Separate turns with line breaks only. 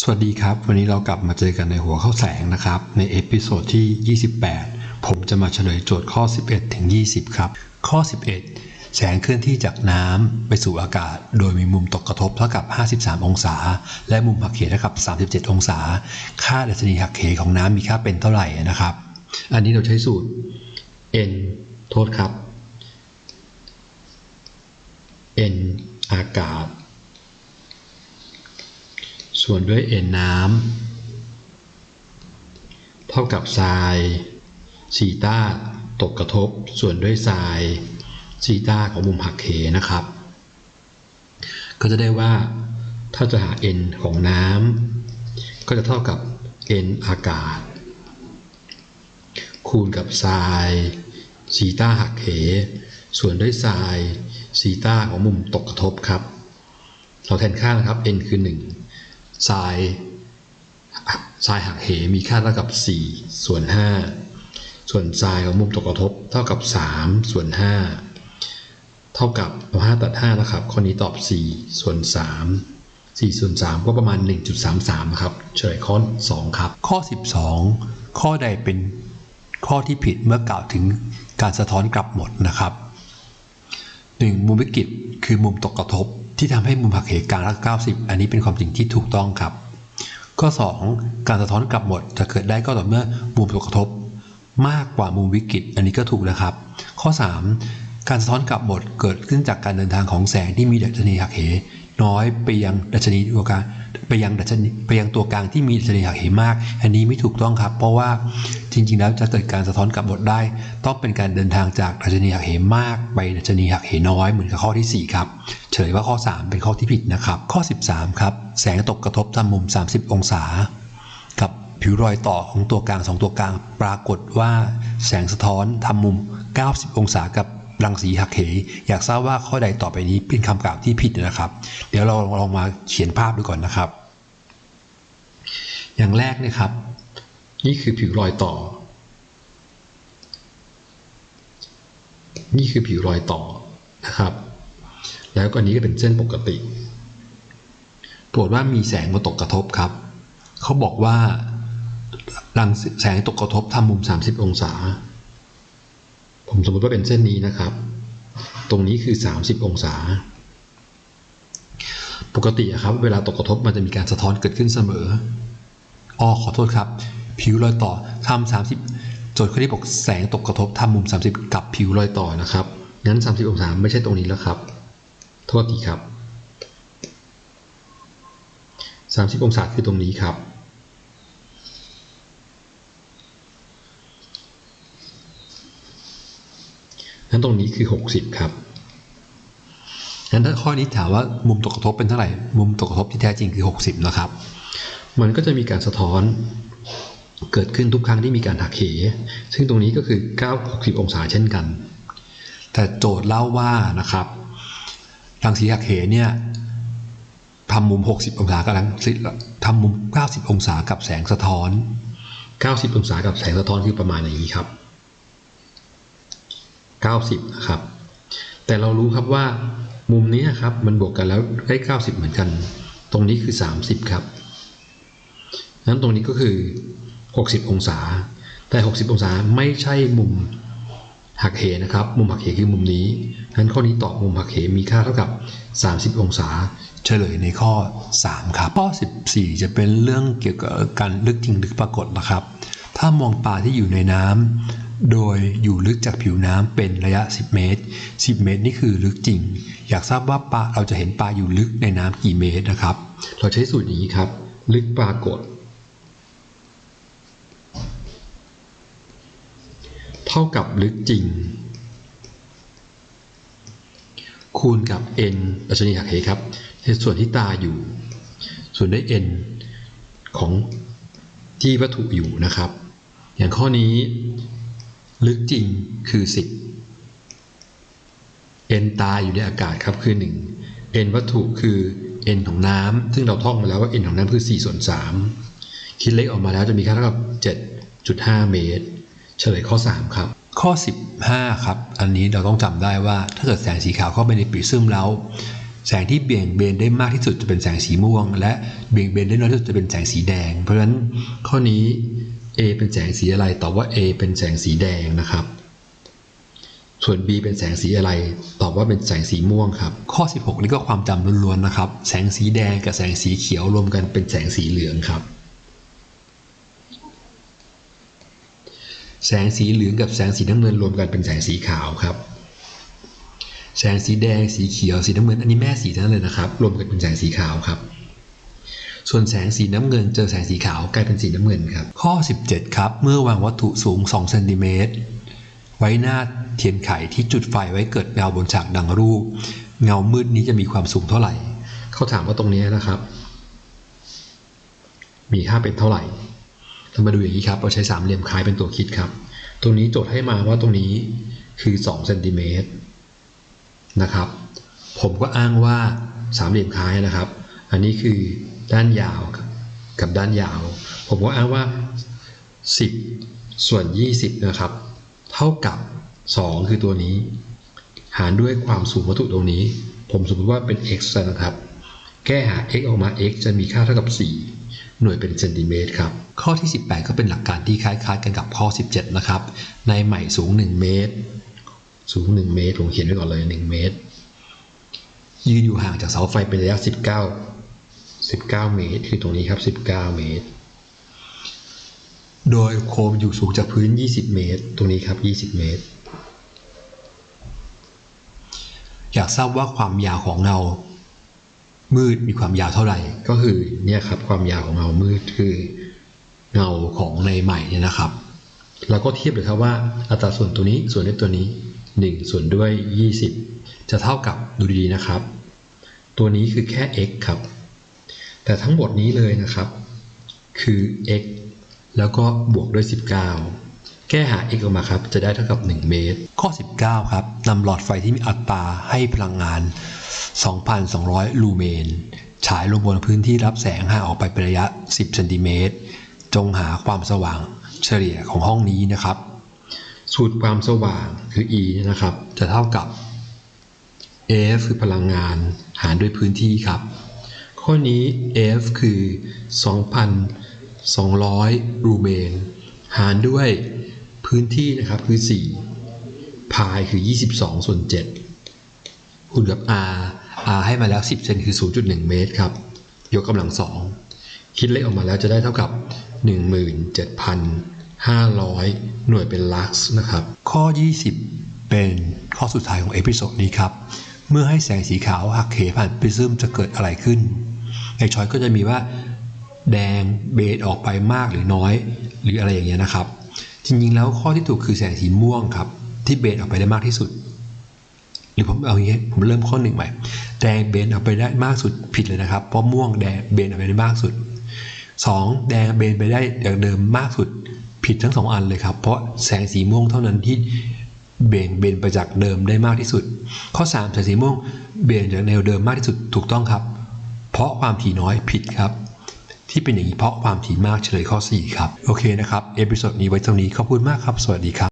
สวัสดีครับ วันนี้เรากลับมาเจอกันในหัวข้อแสงนะครับ ในเอพิโซดที่ 28 ผมจะมาเฉลยโจทย์ข้อ 11 ถึง 20 ครับ ข้อ 11 แสงเคลื่อนที่จากน้ำไปสู่อากาศ โดยมีมุมตกกระทบเท่ากับ 53 องศา และมุมหักเหเท่ากับ 37 องศา ค่าดัชนีหักเหของน้ำมีค่าเป็นเท่าไหร่นะครับ อันนี้เราใช้สูตร n โทษครับ n อากาศ ส่วนด้วย n น้ำเท่ากับทรายซีต้าตกกระทบส่วนด้วยทรายซีต้าของมุมหักเหนะครับ ก็จะได้ว่าถ้าจะหา n ของน้ำก็จะเท่ากับ n อากาศ คูณกับทรายซีต้าหักเห ส่วนด้วยทรายซีต้าของมุมตกกระทบครับ เราแทนค่านะครับ n คือ 1 ทรายทรายหักเหมีค่าเท่ากับ4ส่วน5ส่วนทรายของมุมตกกระทบเท่ากับ 3 ส่วน 5 เท่ากับเอา5ตัด5นะครับข้อนี้ตอบ 4 ส่วน 3 4ส่วน3ก็ประมาณ 1.33นะครับเฉลยข้อ 2 ครับ ข้อ 12 ข้อใดเป็นข้อที่ผิดเมื่อกล่าวถึงการสะท้อนกลับหมดนะครับ 1. มุมวิกฤตคือมุมตกกระทบ ที่ทำให้มุมหักเหกลางละ90 อันนี้เป็นความจริงที่ถูกต้องครับ ข้อ 2 การสะท้อนกลับหมดจะเกิดได้ก็ต่อเมื่อมุมตกกระทบ มากกว่ามุมวิกฤต อันนี้ก็ถูกนะครับ ข้อ 3 การสะท้อนกลับหมดเกิดขึ้นจากการเดินทางของแสงที่มีดัชนีหักเหน้อยไปยังดัชนีตัวกลางไปยังดัชนีไปยังตัวกลางที่มีดัชนีหักเหมาก อันนี้ไม่ถูกต้องครับ เพราะว่าจริงๆ แล้วจะเกิดการสะท้อนกลับหมดได้ ต้องเป็นการเดินทางจากดัชนีหักเหมาก ไปดัชนีหักเหน้อยเหมือนกับข้อทีสี่4 ครับ เฉลยว่าข้อ 3 เป็นข้อที่ผิดนะครับ ข้อ 13 ครับ แสงตกกระทบทำมุม 30 องศา กับผิวรอยต่อของตัวกลาง 2 ตัวกลาง ปรากฏว่าแสงสะท้อนทำมุม 90 องศากับรังสีหักเห อยากทราบว่าข้อใดต่อไปนี้เป็นคำกล่าวที่ผิดนะครับ เดี๋ยวเราลองมาเขียนภาพดูก่อนนะครับ อย่างแรกเนะครับ นี่คือผิวรอยต่อ นี่คือผิวรอยต่อนะครับ แล้วก็อันนี้ก็เป็นเส้นปกติปรากฏว่ามีแสงมาตกกระทบครับ เขาบอกว่ารังแสงตกกระทบทำมุม 30 องศา ผมสมมติว่าเป็นเส้นนี้นะครับ ตรงนี้คือ 30 องศา ปกติครับ เวลาตกกระทบมันจะมีการสะท้อนเกิดขึ้นเสมออ๋อขอโทษครับ ผิวรอยต่อทำ30โจทย์ข้อนี้บอกแสงตกกระทบทำมุม 30 กับผิวรอยต่อนะครับงั้น 30 องศาไม่ใช่ตรงนี้แล้วครับ โทษทีครับ 30 องศาคือตรงนี้ครับ นั้นตรงนี้คือ 60 ครับงั้นถ้าข้อนี้ถามว่ามุมตกกระทบเป็นเท่าไหร่ มุมตกกระทบที่แท้จริงคือ 60 นะครับ มันก็จะมีการสะท้อนเกิดขึ้นทุกครั้งที่มีการหักเห ซึ่งตรงนี้ก็คือ 9 60 องศาเช่นกัน แต่โจทย์เล่าว่านะครับ รังสีหักเหเนี่ยทำมุม 60 องศากับรังสีทำมุม 90 องศากับแสงสะท้อน 90 องศากับแสงสะท้อนคือประมาณอย่างนี้ครับ 90 นะครับ แต่เรารู้ครับว่ามุมนี้ครับมันบวกกันแล้วได้ 90 เหมือนกัน ตรงนี้คือ 30 ครับนั้นตรงนี้ก็คือ 60 องศา แต่ 60 องศาไม่ใช่มุม หักเหนะครับ มุมหักเหคือมุมนี้นั้นข้อนี้ตอบมุมหักเหมีค่าเท่ากับ 30 องศา เฉลยในข้อ 3 ครับ ข้อ 14 จะเป็นเรื่องเกี่ยวกับการลึกจริงลึกปรากฏนะครับ ถ้ามองปลาที่อยู่ในน้ำโดยอยู่ลึกจากผิวน้ำเป็นระยะ 10 เมตร 10 เมตรนี่คือลึกจริง อยากทราบว่าปลาเราจะเห็นปลาอยู่ลึกในน้ำกี่เมตรนะครับ เราใช้สูตรนี้ครับ ลึกปรากฏ ท่ากับลึกจริง คูณกับ n ดัชนีหักเหครับในส่วนที่ตาอยู่ ส่วนด้วย n ของที่วัตถุอยู่นะครับ อย่างข้อนี้ ลึกจริงคือ 10 n ตาอยู่ในอากาศครับคือ 1 n วัตถุคือ n ของน้ำซึ่งเราท่องมาแล้วว่า n ของน้ำคือ4ส่วน3คิดเลขออกมาแล้วจะมีค่าเท่ากับ 7.5 เมตร เฉลยข้อ 3 ครับข้อ 15 ครับ อันนี้เราต้องจำได้ว่าถ้าเกิดแสงสีขาวเข้าไปในปีซึมแล้ว
แสงที่เบี่ยงเบนได้มากที่สุดจะเป็นแสงสีม่วง และเบี่ยงเบนได้น้อยที่สุดจะเป็นแสงสีแดง เพราะฉะนั้น
ข้อนี้ A เป็นแสงสีอะไรตอบว่า A เป็นแสงสีแดงนะครับ ส่วน B เป็นแสงสีอะไร ตอบว่าเป็นแสงสีม่วงครับ
ข้อ 16 นี่ก็ความจำล้วนๆนะครับ แสงสีแดงกับแสงสีเขียว
รวมกันเป็นแสงสีเหลืองครับ แสงสีเหลืองกับแสงสีน้ำเงินรวมกันเป็นแสงสีขาวครับ แสงสีแดงสีเขียวสีน้ำเงินอันนี้แม่สีทั้งนั้นเลยนะครับ รวมกันเป็นแสงสีขาวครับ ส่วนแสงสีน้ำเงินเจอแสงสีขาวกลายเป็นสีน้ำเงินครับ
ข้อ 17 ครับ เมื่อวางวัตถุสูง2เซนติเมตรไว้หน้าเทียนไขที่จุดไฟไว้เกิดเงาบนฉากดังรูป เงามืดนี้จะมีความสูงเท่าไหร่
เขาถามว่าตรงนี้นะครับ มีค่าเป็นเท่าไหร่ เรามาดูอย่างนี้ครับ เราใช้สามเหลี่ยมคล้ายเป็นตัวคิดครับ ตรงนี้โจทย์ให้มาว่าตรงนี้คือ2เซนติเมตรนะครับ ผมก็อ้างว่าสามเหลี่ยมคล้ายนะครับ อันนี้คือด้านยาวกับด้านยาว ผมก็อ้างว่า 10 ส่วน 20 นะครับ เท่ากับ 2 คือตัวนี้ หารด้วยความสูงวัตถุตรงนี้ ผมสมมติว่าเป็น x นะครับ แก้หา x ออกมา x จะมีค่าเท่ากับ 4 หน่วยเป็นเซนติเมตรครับ
ข้อที่ 18 ก็เป็นหลักการที่คล้ายๆ กันกับข้อ 17 นะครับ ในใหม่สูง 1 เมตร
สูง 1 เมตร ผมเขียนไว้ก่อนเลย 1 เมตร ยืนอยู่ห่างจากเสาไฟเป็นระยะ 19 19 เมตร คือตรงนี้ครับ 19 เมตร โดยโคมอยู่สูงจากพื้น 20 เมตร ตรงนี้ครับ 20 เมตร
อยากทราบว่าความยาวของเงา มืดมีความยาวเท่าไหร่
ก็คือเนี่ยครับความยาวของเงามืดคือเงาของในใหม่เนี่ยนะครับ เราก็เทียบเลยครับว่าอัตราส่วนตัวนี้ส่วนด้วยตัวนี้ 1 ส่วนด้วย 20 จะเท่ากับดูดีๆนะครับ ตัวนี้คือแค่ x ครับ แต่ทั้งหมดนี้เลยนะครับ คือ x แล้วก็บวกด้วย 19 แก้หา x ออกมาครับ จะได้เท่ากับ 1 เมตร
ข้อ 19 ครับ นำหลอดไฟที่มีอัตราให้พลังงาน 2,200 ลูเมน ฉายลงบนพื้นที่รับแสงห่างออกไปเป็นระยะ 10เซนติเมตร จงหาความสว่างเฉลี่ยของห้องนี้นะครับ
สูตรความสว่างคือ E เนี่ยนะครับ จะเท่ากับ F คือพลังงานหารด้วยพื้นที่ครับ ข้อนี้ F คือ 2,200 รูเมน หารด้วยพื้นที่นะครับคือ 4 พายคือ 22 ส่วน 7คูณกับ R R ให้มาแล้ว 10 เซนคือ 0.1 เมตรครับ ยกกำลัง 2 คิดเลขออกมาแล้วจะได้เท่ากับ 17,500 หน่วยเป็นลักซ์นะครับ
ข้อ 20 เป็นข้อสุดท้ายของเอพิโซดนี้ครับ เมื่อให้แสงสีขาวหักเหผ่านปริซึมจะเกิดอะไรขึ้น ในช้อยก็จะมีว่า แดงเบนออกไปมากหรือน้อย หรืออะไรอย่างเงี้ยนะครับ จริงๆแล้วข้อที่ถูกคือแสงสีม่วงครับ ที่เบนออกไปได้มากที่สุด หรือผมเอาอย่างเงี้ยผมเริ่มข้อหนึ่งใหม่แดงเบนออกไปได้มากสุดผิดเลยนะครับ เพราะม่วงแดงเบนออกไปได้มากสุด 2. แดงแบนไปได้อย่างเดิมมากสุดผิดทั้งสองอันเลยครับ เพราะแสงสีม่วงเท่านั้นที่เบี่ยงเบนไปจากเดิมได้มากที่สุด ข้อ 3 แสงสีม่วงเบี่ยงจากแนวเดิมมากที่สุดถูกต้องครับ เพราะความถี่น้อยผิดครับ ที่เป็นอย่างนี้เพราะความถี่มากเฉลยข้อ 4 ครับ โอเคนะครับ เอพิโซดนี้ไว้ตรงนี้ขอบคุณมากครับ สวัสดีครับ